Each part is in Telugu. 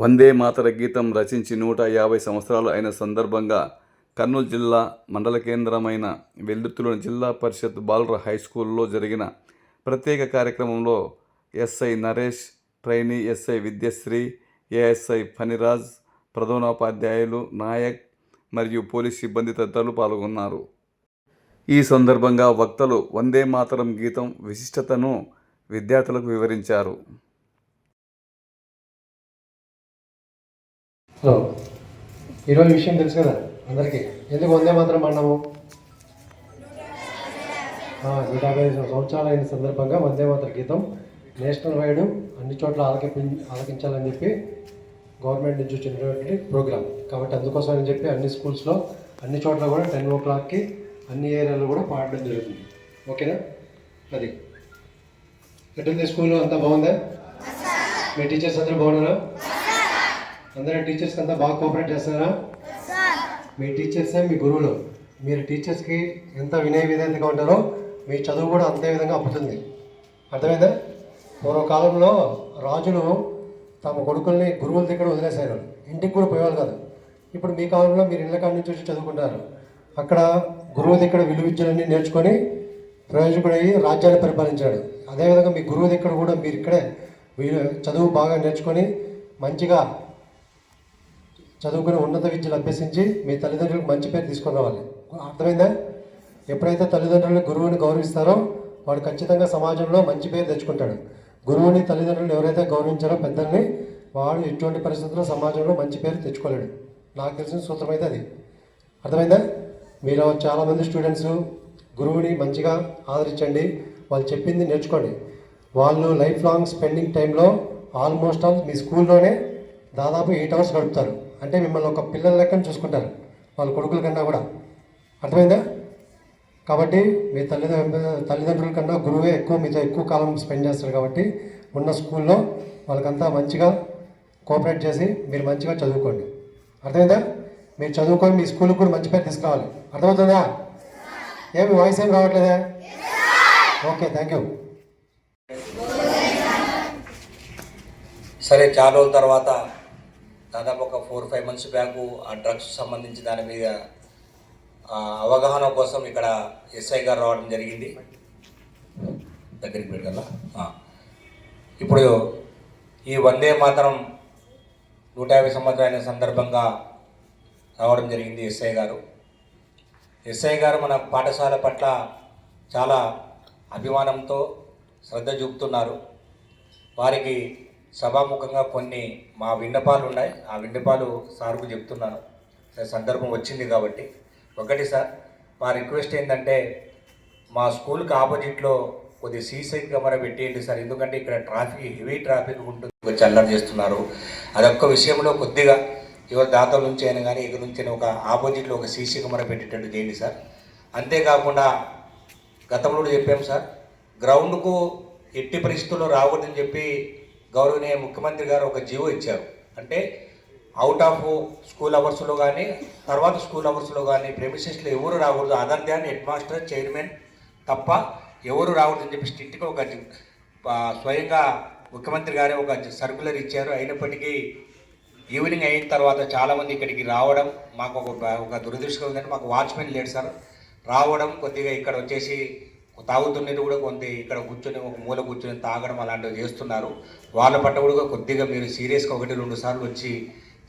వందే మాతర గీతం రచించి నూట యాభై సంవత్సరాలు అయిన సందర్భంగా కర్నూలు జిల్లా మండల కేంద్రమైన వెల్దుర్తిలోని జిల్లా పరిషత్ బాలుర హై స్కూల్లో జరిగిన ప్రత్యేక కార్యక్రమంలో SI Naresh trainee SI Vidyasri ASI Phaniraj ప్రధానోపాధ్యాయులు నాయక్ మరియు పోలీస్ సిబ్బంది తదితరులు పాల్గొన్నారు. ఈ సందర్భంగా వక్తలు వందే మాతరం గీతం విశిష్టతను విద్యార్థులకు వివరించారు. హలో ఈరోజు విషయం తెలుసు కదా అందరికీ. ఎందుకు వందే మాత్రం అన్నాము? నూట యాభై సంవత్సరాలు అయిన సందర్భంగా వందే మాత్రం గీతం నేషనల్ వైడ్ అన్ని చోట్ల ఆలకి ఆలకించాలని చెప్పి గవర్నమెంట్ నుంచి వచ్చినటువంటి ప్రోగ్రామ్ కాబట్టి అందుకోసం అని చెప్పి అన్ని స్కూల్స్లో అన్ని చోట్ల కూడా టెన్ ఓ క్లాక్కి అన్ని ఏరియాలో కూడా పాడడం జరుగుతుంది. ఓకేనా? అది ఎట్టుంది స్కూల్లో అంతా బాగుందా? మీ టీచర్స్ అందరూ బాగున్నారా? అందరూ టీచర్స్కి అంతా బాగా కోఆపరేట్ చేస్తారా మీ టీచర్సే మీ గురువులు. మీరు టీచర్స్కి ఎంత వినయ విధంగా ఉంటారో మీ చదువు కూడా అంతే విధంగా అప్పుతుంది. అర్థమైందా? పూర్వకాలంలో రాజులు తమ కొడుకుల్ని గురువుల దగ్గర వదిలేశారు. ఇంటికి కూడా పోయేవాళ్ళు కాదు. ఇప్పుడు మీ కాలంలో మీరు ఇళ్ళ కాడి నుంచి వచ్చి చదువుకుంటారు. అక్కడ గురువు దగ్గర విలువ విద్యలన్నీ నేర్చుకొని ప్రయోజకుడయ్యి రాజ్యాన్ని పరిపాలించాడు. అదేవిధంగా మీ గురువు దగ్గర కూడా మీరు ఇక్కడే చదువు బాగా నేర్చుకొని మంచిగా చదువుకుని ఉన్నత విద్యలు అభ్యసించి మీ తల్లిదండ్రులకు మంచి పేరు తీసుకుని రావాలి. అర్థమైందా? ఎప్పుడైతే తల్లిదండ్రులు గురువుని గౌరవిస్తారో వాడు ఖచ్చితంగా సమాజంలో మంచి పేరు తెచ్చుకుంటాడు. గురువుని తల్లిదండ్రులు ఎవరైతే గౌరవించారో పెద్దల్ని వాడు ఎటువంటి పరిస్థితుల్లో సమాజంలో మంచి పేరు తెచ్చుకోలేడు. నాకు తెలిసిన సూత్రం అయితే అది. అర్థమైందా? మీరు చాలామంది స్టూడెంట్స్ గురువుని మంచిగా ఆదరించండి. వాళ్ళు చెప్పింది నేర్చుకోండి. వాళ్ళు లైఫ్ లాంగ్ స్పెండింగ్ టైంలో ఆల్మోస్ట్ ఆల్ మీ స్కూల్లోనే దాదాపు ఎయిట్ అవర్స్ గడుపుతారు. అంటే మిమ్మల్ని ఒక పిల్లల లెక్కన చూసుకుంటారు. వాళ్ళ కొడుకుల కన్నా కూడా. అర్థమైందా? కాబట్టి మీ తల్లిదండ్రుల తల్లిదండ్రుల కన్నా గురువే ఎక్కువ మీతో ఎక్కువ కాలం స్పెండ్ చేస్తారు కాబట్టి ఉన్న స్కూల్లో వాళ్ళకంతా మంచిగా కోఆపరేట్ చేసి మీరు మంచిగా చదువుకోండి. అర్థమైందా? మీరు చదువుకొని మీ స్కూల్కి కూడా మంచి పేరు తీసుకురావాలి అర్థమవుతుందా? ఏమి వాయిస్ ఏం రావట్లేదా? Okay thank you. సరే చాలా రోజుల తర్వాత దాదాపు ఒక ఫోర్ ఫైవ్ మంత్స్ బ్యాక్ ఆ డ్రగ్స్ సంబంధించి దాని మీద అవగాహన కోసం ఇక్కడ ఎస్ఐ గారు రావడం జరిగింది. దగ్గరికి పెట్టాలా ఇప్పుడు ఈ వందే మాత్రం నూట యాభై సంవత్సరాల సందర్భంగా రావడం జరిగింది ఎస్ఐ గారు. ఎస్ఐ గారు మన పాఠశాల పట్ల చాలా అభిమానంతో శ్రద్ధ చూపుతున్నారు. వారికి సభాముఖంగా కొన్ని మా విన్నపాలు ఉన్నాయి. ఆ విన్నపాలు సార్కు చెప్తున్నాను. సందర్భం వచ్చింది కాబట్టి. ఒకటి సార్ మా రిక్వెస్ట్ ఏంటంటే మా స్కూల్కి ఆపోజిట్లో కొద్ది సీసీ కెమెరా పెట్టేయండి సార్. ఎందుకంటే ఇక్కడ ట్రాఫిక్ హెవీ ట్రాఫిక్ ఉంటుంది. వచ్చి అల్లరి చేస్తున్నారు. అదొక్క విషయంలో కొద్దిగా ఎవరు దాతల నుంచి అయినా కానీ ఇక్కడ నుంచి ఒక ఆపోజిట్లో ఒక సీసీ కెమెరా పెట్టేటట్టు చేయండి సార్. అంతేకాకుండా గతంలో చెప్పాం సార్ గ్రౌండ్కు ఎట్టి పరిస్థితుల్లో రాకూడదని చెప్పి గౌరవనీయ ముఖ్యమంత్రి గారు ఒక జీవో ఇచ్చారు. అంటే అవుట్ ఆఫ్ స్కూల్ అవర్స్లో కానీ తర్వాత స్కూల్ అవర్స్లో కానీ ప్రెమిసెస్లో ఎవరు రాకూడదు. Other than head master chairman తప్ప ఎవరు రాకూడదని చెప్పి స్ట్రిక్ట్గా ఒక స్వయంగా ముఖ్యమంత్రి గారే ఒక సర్కులర్ ఇచ్చారు. అయినప్పటికీ ఈవినింగ్ అయిన తర్వాత చాలామంది ఇక్కడికి రావడం మాకు ఒక ఒక దురదృష్టం. ఉందంటే మాకు వాచ్మెన్ లేడు సార్. రావడం కొద్దిగా ఇక్కడ వచ్చేసి తాగుతున్నట్టు కూడా కొంత ఇక్కడ కూర్చొని ఒక మూల కూర్చొని తాగడం అలాంటివి చేస్తున్నారు. వాళ్ళ పట్ల కూడా కొద్దిగా మీరు సీరియస్గా ఒకటి రెండు సార్లు వచ్చి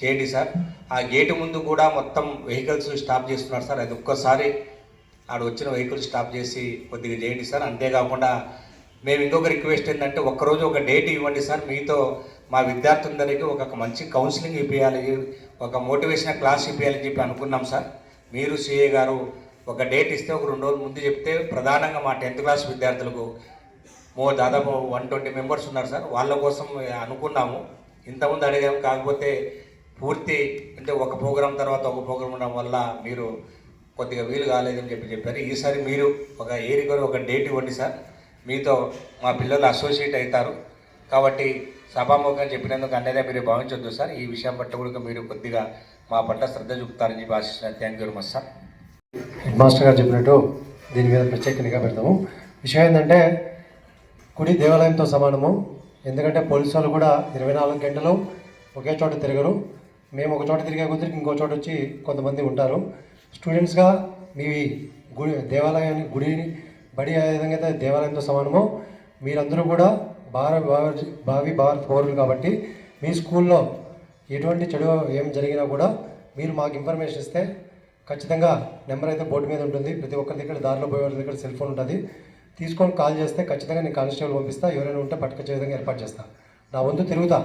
చేయండి సార్. ఆ గేటు ముందు కూడా మొత్తం వెహికల్స్ స్టాప్ చేస్తున్నారు సార్. అది ఒక్కసారి ఆడ వచ్చిన వెహికల్ స్టాప్ చేసి కొద్దిగా చేయండి సార్. అంతేకాకుండా మేము ఇంకొక రిక్వెస్ట్ ఏంటంటే ఒక్కరోజు ఒక డేట్ ఇవ్వండి సార్. మీతో మా విద్యార్థులందరికీ ఒక మంచి కౌన్సిలింగ్ ఇప్పించాలి ఒక మోటివేషన్ క్లాస్ ఇప్పించాలని చెప్పి అనుకున్నాం సార్. మీరు సిఏ గారు ఒక డేట్ ఇస్తే ఒక రెండు రోజుల ముందు చెప్తే ప్రధానంగా మా టెన్త్ క్లాస్ విద్యార్థులకు మో దాదాపు వన్ ట్వంటీ మెంబర్స్ ఉన్నారు సార్. వాళ్ళ కోసం అనుకున్నాము. ఇంతకుముందు అడిగాము కాకపోతే పూర్తి అంటే ఒక ప్రోగ్రాం తర్వాత ఒక ప్రోగ్రాం ఉండడం వల్ల మీరు కొద్దిగా వీలు కాలేదని చెప్పి చెప్పారు. ఈసారి మీరు ఒక ఏరికరు ఒక డేట్ ఇవ్వండి సార్. మీతో మా పిల్లలు అసోసియేట్ అవుతారు. కాబట్టి సభాముఖంగా చెప్పినందుకు అన్నదే మీరు భావించొద్దు సార్. ఈ విషయం పట్ల కూడా మీరు కొద్దిగా మా పట్ల శ్రద్ధ చూపుతారని చెప్పి ఆశిస్తున్నాను. Thank you very much sir head master గారు చెప్పినట్టు దీని మీద ప్రత్యేక నిఘా పెడతాము. విషయం ఏంటంటే గుడి దేవాలయంతో సమానము. ఎందుకంటే పోలీసు వాళ్ళు కూడా ఇరవై నాలుగు గంటలు ఒకే చోట తిరగరు. మేము ఒక చోట తిరిగే కొద్దీ ఇంకో చోట వచ్చి కొంతమంది ఉంటారు. స్టూడెంట్స్గా మీ గుడి దేవాలయాన్ని గుడిని బడి ఏ విధంగా అయితే దేవాలయంతో సమానమో మీరందరూ కూడా భార భావి- భావి భారత పౌరులు కాబట్టి మీ స్కూల్లో ఎటువంటి చెడు ఏం జరిగినా కూడా మీరు మాకు ఇన్ఫర్మేషన్ ఇస్తే ఖచ్చితంగా నెంబర్ అయితే బోర్డు మీద ఉంటుంది. ప్రతి ఒక్కరి దగ్గర దారిలో పోయే వాళ్ళ దగ్గర సెల్ ఫోన్ ఉంటుంది. తీసుకొని కాల్ చేస్తే ఖచ్చితంగా నేను కానిస్టేబుల్ పంపిస్తా. ఎవరైనా ఉంటే పట్టుకొచ్చే విధంగా ఏర్పాటు చేస్తా. నా వంతు తిరుగుతా.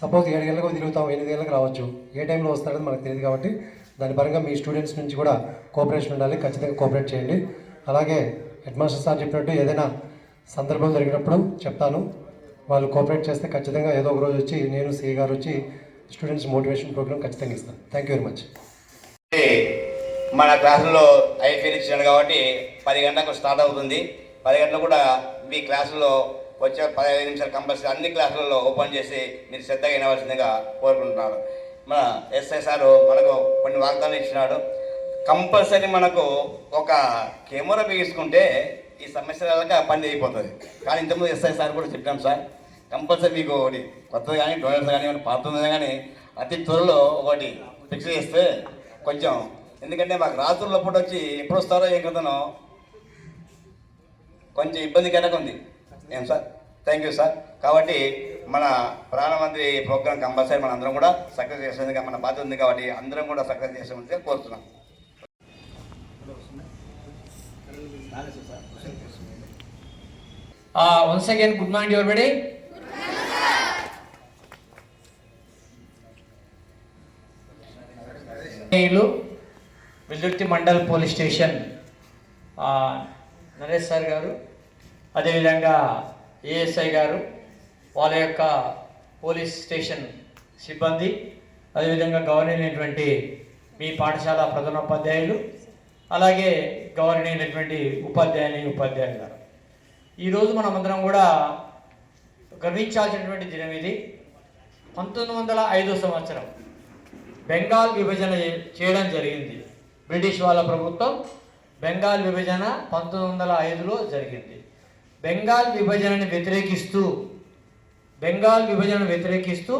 సపోజ్ ఏడు గంటలకు తిరుగుతాం ఎనిమిది గంటలకు రావచ్చు. ఏ టైంలో వస్తారని మనకు తెలియదు కాబట్టి దాని పరంగా మీ స్టూడెంట్స్ నుంచి కూడా కోఆపరేషన్ ఉండాలి. ఖచ్చితంగా కోఆపరేట్ చేయండి. అలాగే హెడ్ మాస్టర్ సార్ చెప్పినట్టు ఏదైనా సందర్భం జరిగినప్పుడు చెప్తాను. వాళ్ళు కోఆపరేట్ చేస్తే ఖచ్చితంగా ఏదో ఒక రోజు వచ్చి నేను సిఏ గారు వచ్చి స్టూడెంట్స్ మోటివేషన్ ప్రోగ్రామ్ ఖచ్చితంగా ఇస్తాను. థ్యాంక్ యూ వెరీ మచ్ మన క్లాసుల్లో ఐపీఎల్ ఇచ్చాడు కాబట్టి పది గంటలకు స్టార్ట్ అవుతుంది. పది గంటలకు కూడా మీ క్లాసుల్లో వచ్చే పదిహేను నిమిషాలు కంపల్సరీ అన్ని క్లాసులలో ఓపెన్ చేసి మీరు శ్రద్ధగా వినవలసిందిగా కోరుకుంటున్నాను. మన ఎస్ఐ సారు మనకు కొన్ని వాగ్దానాలు ఇచ్చినాడు. కంపల్సరీ మనకు ఒక కెమెరా బిగించుకుంటే ఈ సమస్యలక పని అయిపోతుంది. కానీ ఇంతకుముందు ఎస్ఐ సార్ కూడా చెప్పాం సార్ కంపల్సరీ మీకు ఒకటి కొత్తది కానీ డోనర్స్ కానీ పాత కానీ అతి త్వరలో ఒకటి ఫిక్స్ చేస్తే కొంచెం ఎందుకంటే మాకు రాత్రుల పూట వచ్చి ఎప్పుడు వస్తారో ఏం కదనో కొంచెం ఇబ్బందికరంగా ఉంది. ఏం సార్? థ్యాంక్ యూ సార్ కాబట్టి మన ప్రధానమంత్రి ప్రోగ్రామ్ కంపల్సరీ మన అందరం కూడా సక్సెస్ చేసేందుకు మన బాధ్యత ఉంది కాబట్టి అందరం కూడా సక్సెస్ చేసేందుకు కోరుతున్నాం. Uh, once good good morning, everybody. ఇల్లు mandal police station Naresh sir గారు అదేవిధంగా ఏఎస్ఐ గారు వాళ్ళ యొక్క పోలీస్ స్టేషన్ సిబ్బంది అదేవిధంగా గవర్నైనటువంటి మీ పాఠశాల ప్రధానోపాధ్యాయులు అలాగే గవర్నైనటువంటి ఉపాధ్యాయుని ఉపాధ్యాయులు గారు. ఈరోజు మనమందరం కూడా గర్వించాల్సినటువంటి దినం ఇది. పంతొమ్మిది వందల ఐదో సంవత్సరం బెంగాల్ విభజన చేయడం జరిగింది. బ్రిటిష్ వాళ్ళ ప్రభుత్వం బెంగాల్ విభజన పంతొమ్మిది వందల ఐదులో జరిగింది. బెంగాల్ విభజనని వ్యతిరేకిస్తూ బెంగాల్ విభజనను వ్యతిరేకిస్తూ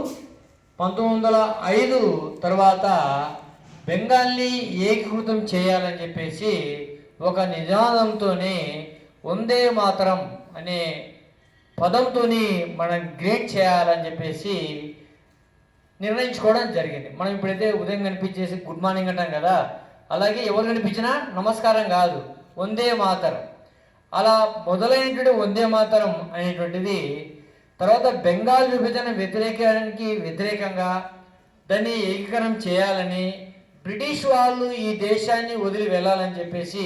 పంతొమ్మిది వందల ఐదు తర్వాత బెంగాల్ని ఏకీకృతం చేయాలని చెప్పేసి ఒక నిజానంతోనే వందే మాతరం అనే పదంతోని మనం గ్రేట్ చేయాలని చెప్పేసి నిర్ణయించుకోవడం జరిగింది. మనం ఇప్పుడైతే ఉదయం కనిపించేసి గుడ్ మార్నింగ్ అంటాం కదా. అలాగే ఎవరు కనిపించినా నమస్కారం కాదు. వందే మాతరం. అలా మొదలైనటువంటి వందే మాతరం అనేటువంటిది తర్వాత బెంగాల్ విభజన వ్యతిరేకానికి వ్యతిరేకంగా దాన్ని ఏకీకరణం చేయాలని బ్రిటిష్ వాళ్ళు ఈ దేశాన్ని వదిలి వెళ్ళాలని చెప్పేసి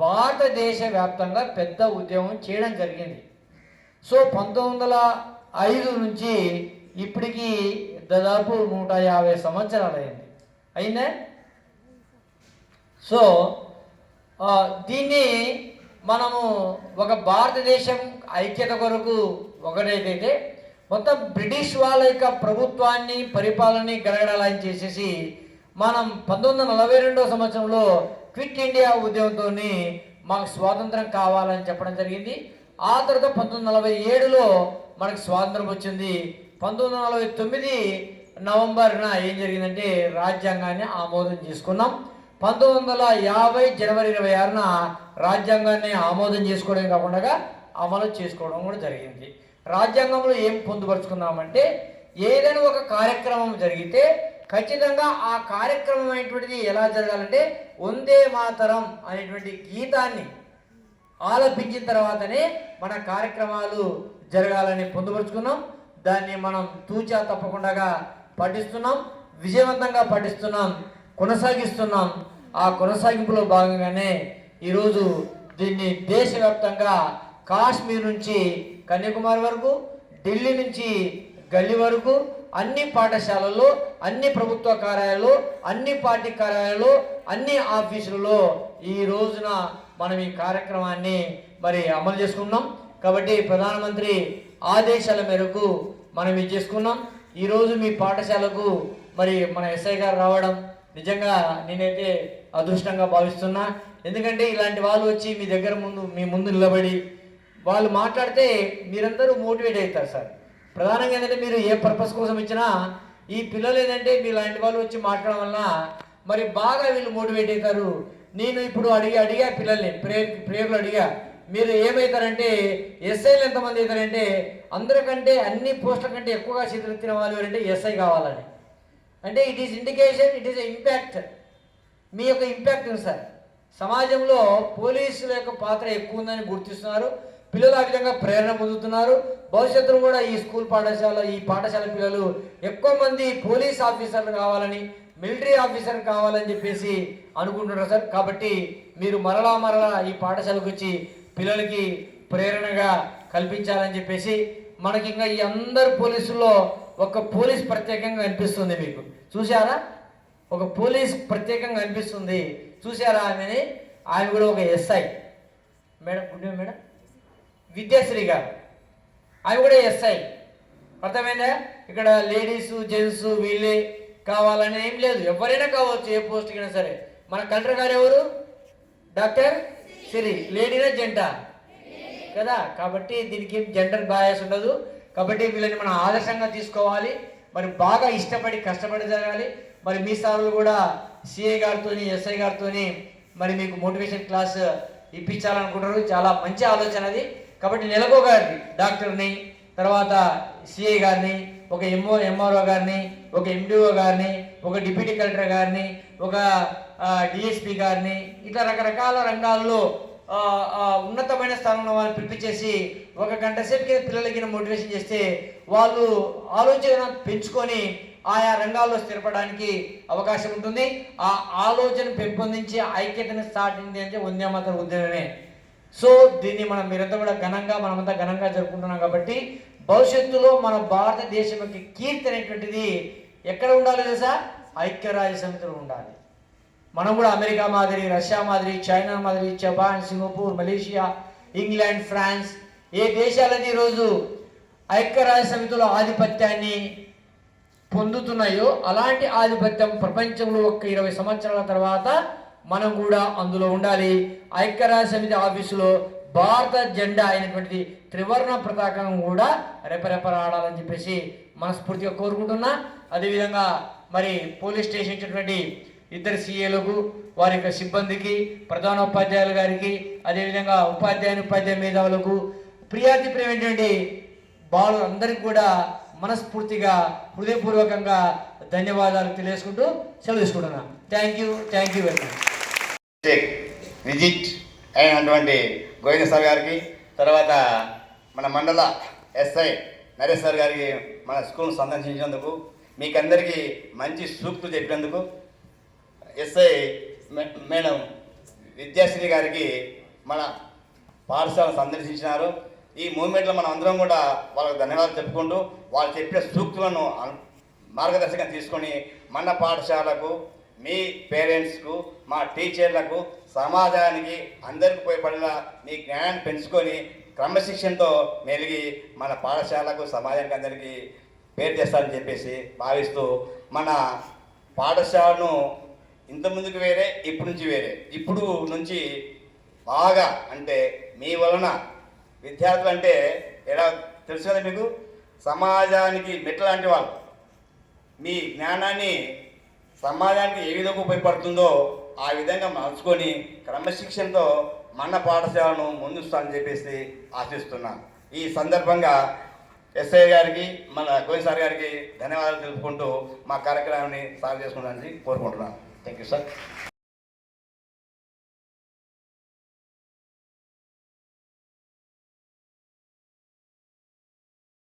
భారతదేశ వ్యాప్తంగా పెద్ద ఉద్యమం చేయడం జరిగింది. సో పంతొమ్మిది వందల ఐదు నుంచి ఇప్పటికీ దాదాపు నూట యాభై సంవత్సరాలు అయింది అయిందా? సో దీన్ని మనము ఒక భారతదేశం ఐక్యత కొరకు ఒకటైతే మొత్తం బ్రిటిష్ వాళ్ళ యొక్క ప్రభుత్వాన్ని పరిపాలనని గడగడాలని చేసేసి మనం పంతొమ్మిది వందల నలభై రెండో సంవత్సరంలో క్విట్ ఇండియా ఉద్యమంతో మాకు స్వాతంత్రం కావాలని చెప్పడం జరిగింది. ఆ తర్వాత పంతొమ్మిది నలభై ఏడులో మనకు స్వాతంత్రం వచ్చింది. పంతొమ్మిది వందల నలభై తొమ్మిది నవంబర్న ఏం జరిగిందంటే రాజ్యాంగాన్ని ఆమోదం చేసుకున్నాం. పంతొమ్మిది వందల యాభై జనవరి ఇరవై ఆరున రాజ్యాంగాన్ని ఆమోదం చేసుకోవడం కాకుండా అమలు చేసుకోవడం కూడా జరిగింది. రాజ్యాంగంలో ఏం పొందుపరుచుకున్నామంటే ఏదైనా ఒక కార్యక్రమం జరిగితే ఖచ్చితంగా ఆ కార్యక్రమం అనేటువంటిది ఎలా జరగాలంటే వందే మాతరం అనేటువంటి గీతాన్ని ఆలపించిన తర్వాతనే మన కార్యక్రమాలు జరగాలని పొందుపరుచుకున్నాం. దాన్ని మనం తూచా తప్పకుండా పఠిస్తున్నాం విజయవంతంగా పఠిస్తున్నాం కొనసాగిస్తున్నాం. ఆ కొనసాగింపులో భాగంగానే ఈరోజు దీన్ని దేశవ్యాప్తంగా కాశ్మీర్ నుంచి కన్యాకుమారి వరకు ఢిల్లీ నుంచి గల్లీ వరకు అన్ని పాఠశాలల్లో అన్ని ప్రభుత్వ కార్యాలయాలు అన్ని పార్టీ కార్యాలయాలు అన్ని ఆఫీసులలో ఈ రోజున మనం ఈ కార్యక్రమాన్ని మరి అమలు చేసుకున్నాం. కాబట్టి ప్రధానమంత్రి ఆదేశాల మేరకు మనం ఇది చేసుకున్నాం. ఈరోజు మీ పాఠశాలకు మరి మన ఎస్ఐ గారు రావడం నిజంగా నేనైతే అదృష్టంగా భావిస్తున్నా. ఎందుకంటే ఇలాంటి వాళ్ళు వచ్చి మీ దగ్గర ముందు మీ ముందు నిలబడి వాళ్ళు మాట్లాడితే మీరందరూ మోటివేట్ అవుతారు సార్. ప్రధానంగా ఏంటంటే మీరు ఏ పర్పస్ కోసం ఇచ్చినా ఈ పిల్లలు ఏంటంటే మీలాంటి వాళ్ళు వచ్చి మాట్లాడడం వలన మరి బాగా వీళ్ళు మోటివేట్ అవుతారు. నేను ఇప్పుడు అడిగి అడిగా పిల్లల్ని ప్రేయర్ ప్రేయర్లు అడిగా. మీరు ఏమవుతారంటే ఎస్ఐలు ఎంతమంది అవుతారంటే అందరికంటే అన్ని పోస్టుల కంటే ఎక్కువగా చేతులెత్తిన వాళ్ళు ఎవరంటే ఎస్ఐ కావాలని. అంటే it is indication it is impact మీ యొక్క ఇంపాక్ట్ ఉంది సార్? సమాజంలో పోలీసుల యొక్క పాత్ర ఎక్కువ ఉందని గుర్తిస్తున్నారు. పిల్లలు ఆ విధంగా ప్రేరణ పొందుతున్నారు. భవిష్యత్తులో కూడా ఈ స్కూల్ పాఠశాల ఈ పాఠశాల పిల్లలు ఎక్కువ మంది పోలీస్ ఆఫీసర్లు కావాలని మిలిటరీ ఆఫీసర్ కావాలని చెప్పేసి అనుకుంటున్నారు సార్. కాబట్టి మీరు మరలా మరలా ఈ పాఠశాలకు వచ్చి పిల్లలకి ప్రేరణగా కల్పించాలని చెప్పేసి మనకి ఇంకా ఈ అందరు పోలీసుల్లో ఒక పోలీస్ ప్రత్యేకంగా అనిపిస్తుంది మీకు. చూసారా ఒక పోలీస్ ప్రత్యేకంగా అనిపిస్తుంది చూసారా ఆమెని? ఆమె కూడా ఒక SI. Madam good madam. Vidyasri గారు. ఆమె కూడా ఎస్ఐ. అర్థమైందా? ఇక్కడ లేడీస్ జెంట్స్ వీళ్ళే కావాలని ఏం లేదు. ఎవరైనా కావచ్చు ఏ పోస్ట్ అయినా సరే. మన కలెక్టర్ గారు ఎవరు? డాక్టర్ సిరి. లేడీనా జెంటా? కదా? కాబట్టి దీనికి ఏం జెండర్ బయాస్ ఉండదు. కాబట్టి వీళ్ళని మనం ఆదర్శంగా తీసుకోవాలి. మరి బాగా ఇష్టపడి కష్టపడి జరగాలి. మరి మీ సార్లు కూడా సిఐ గారితో ఎస్ఐ గారితో మరి మీకు మోటివేషన్ క్లాస్ ఇప్పించాలనుకుంటారు చాలా మంచి ఆలోచన అది. కాబట్టి నెలకో గారిని డాక్టర్ని తర్వాత సిఐ గారిని ఒక ఎంఓ ఎంఆర్ఓ గారిని ఒక ఎండిఓ గారిని ఒక డిప్యూటీ కలెక్టర్ గారిని ఒక డిఎస్పి గారిని ఇట్లా రకరకాల రంగాల్లో ఉన్నతమైన స్థానంలో వాళ్ళని పిలిపించేసి ఒక గంట సేపు కింద పిల్లలకి మోటివేషన్ చేస్తే వాళ్ళు ఆలోచన పెంచుకొని ఆయా రంగాల్లో స్థిరపడడానికి అవకాశం ఉంటుంది. ఆ ఆలోచన పెంపొందించి ఐక్యతను సాటింది అంటే వందేమాతర ఉద్యమమే సో దీన్ని మనం మీరంతా కూడా ఘనంగా మనమంతా ఘనంగా జరుపుకుంటున్నాం కాబట్టి భవిష్యత్తులో మన భారతదేశం యొక్క కీర్తి అనేటువంటిది ఎక్కడ ఉండాలి తెలుసా? ఐక్యరాజ్య సమితిలో ఉండాలి. మనం కూడా అమెరికా మాదిరి రష్యా మాదిరి చైనా మాదిరి Japan Singapore Malaysia England France ఏ దేశాలని ఈరోజు ఐక్యరాజ్య సమితిలో ఆధిపత్యాన్ని పొందుతున్నాయో అలాంటి ఆధిపత్యం ప్రపంచంలో ఒక ఇరవై సంవత్సరాల తర్వాత మనం కూడా అందులో ఉండాలి. ఐక్యరాజ్య సమితి ఆఫీసులో భారత జెండా అయినటువంటి త్రివర్ణ పతాకం కూడా రెపరెపరాడాలని చెప్పేసి మనస్ఫూర్తిగా కోరుకుంటున్నా. అదేవిధంగా మరి పోలీస్ స్టేషన్ ఇచ్చినటువంటి ఇద్దరు సీఏలకు వారి యొక్క సిబ్బందికి ప్రధానోపాధ్యాయులు గారికి అదేవిధంగా ఉపాధ్యాయుని ఉపాధ్యాయ మేధావులకు ప్రియాతి ప్రియమైనటువంటి బాలులందరికీ కూడా మనస్ఫూర్తిగా హృదయపూర్వకంగా ధన్యవాదాలు తెలియజేసుకుంటూ సెలవు తీసుకుంటున్నాను thank you thank you very much visit అయినటువంటి గోవింద సార్ గారికి తర్వాత మన మండల ఎస్ఐ నరేష్ సార్ గారికి మన స్కూల్ సందర్శించినందుకు మీకందరికీ మంచి సూక్తులు చెప్పినందుకు ఎస్ఐ మేడం విద్యాశ్రీ గారికి మన పాఠశాల సందర్శించినారు. ఈ మూమెంట్లో మనం అందరం కూడా వాళ్ళకి ధన్యవాదాలు చెప్పుకుంటూ వాళ్ళు చెప్పిన సూక్తులను మార్గదర్శకం తీసుకొని మన పాఠశాలకు మీ పేరెంట్స్కు మా టీచర్లకు సమాజానికి అందరికి ఉపయోగపడిన మీ జ్ఞానాన్ని పెంచుకొని క్రమశిక్షణతో మెలిగి మన పాఠశాలకు సమాజానికి అందరికీ పేరు తెస్తారని చెప్పేసి భావిస్తూ మన పాఠశాలను ఇంత ముందుకు వేరే ఇప్పటి నుంచి వేరే. ఇప్పుడు నుంచి బాగా అంటే మీ వలన విద్యార్థులు అంటే ఎలా తెలుసు కదా మీకు? సమాజానికి మెట్ల లాంటి వాళ్ళు. మీ జ్ఞానాన్ని సమాజానికి ఏ విధంగా ఉపయోగపడుతుందో ఆ విధంగా మలుచుకొని క్రమశిక్షణతో మన పాఠశాలను ముందుస్తానని చెప్పేసి ఆశిస్తున్నాను ఈ సందర్భంగా ఎస్ఐ గారికి మన గోవింద్ సార్ గారికి ధన్యవాదాలు తెలుపుకుంటూ మా కార్యక్రమాన్ని సాగు చేసుకుంటానని కోరుకుంటున్నాను. Thank you sir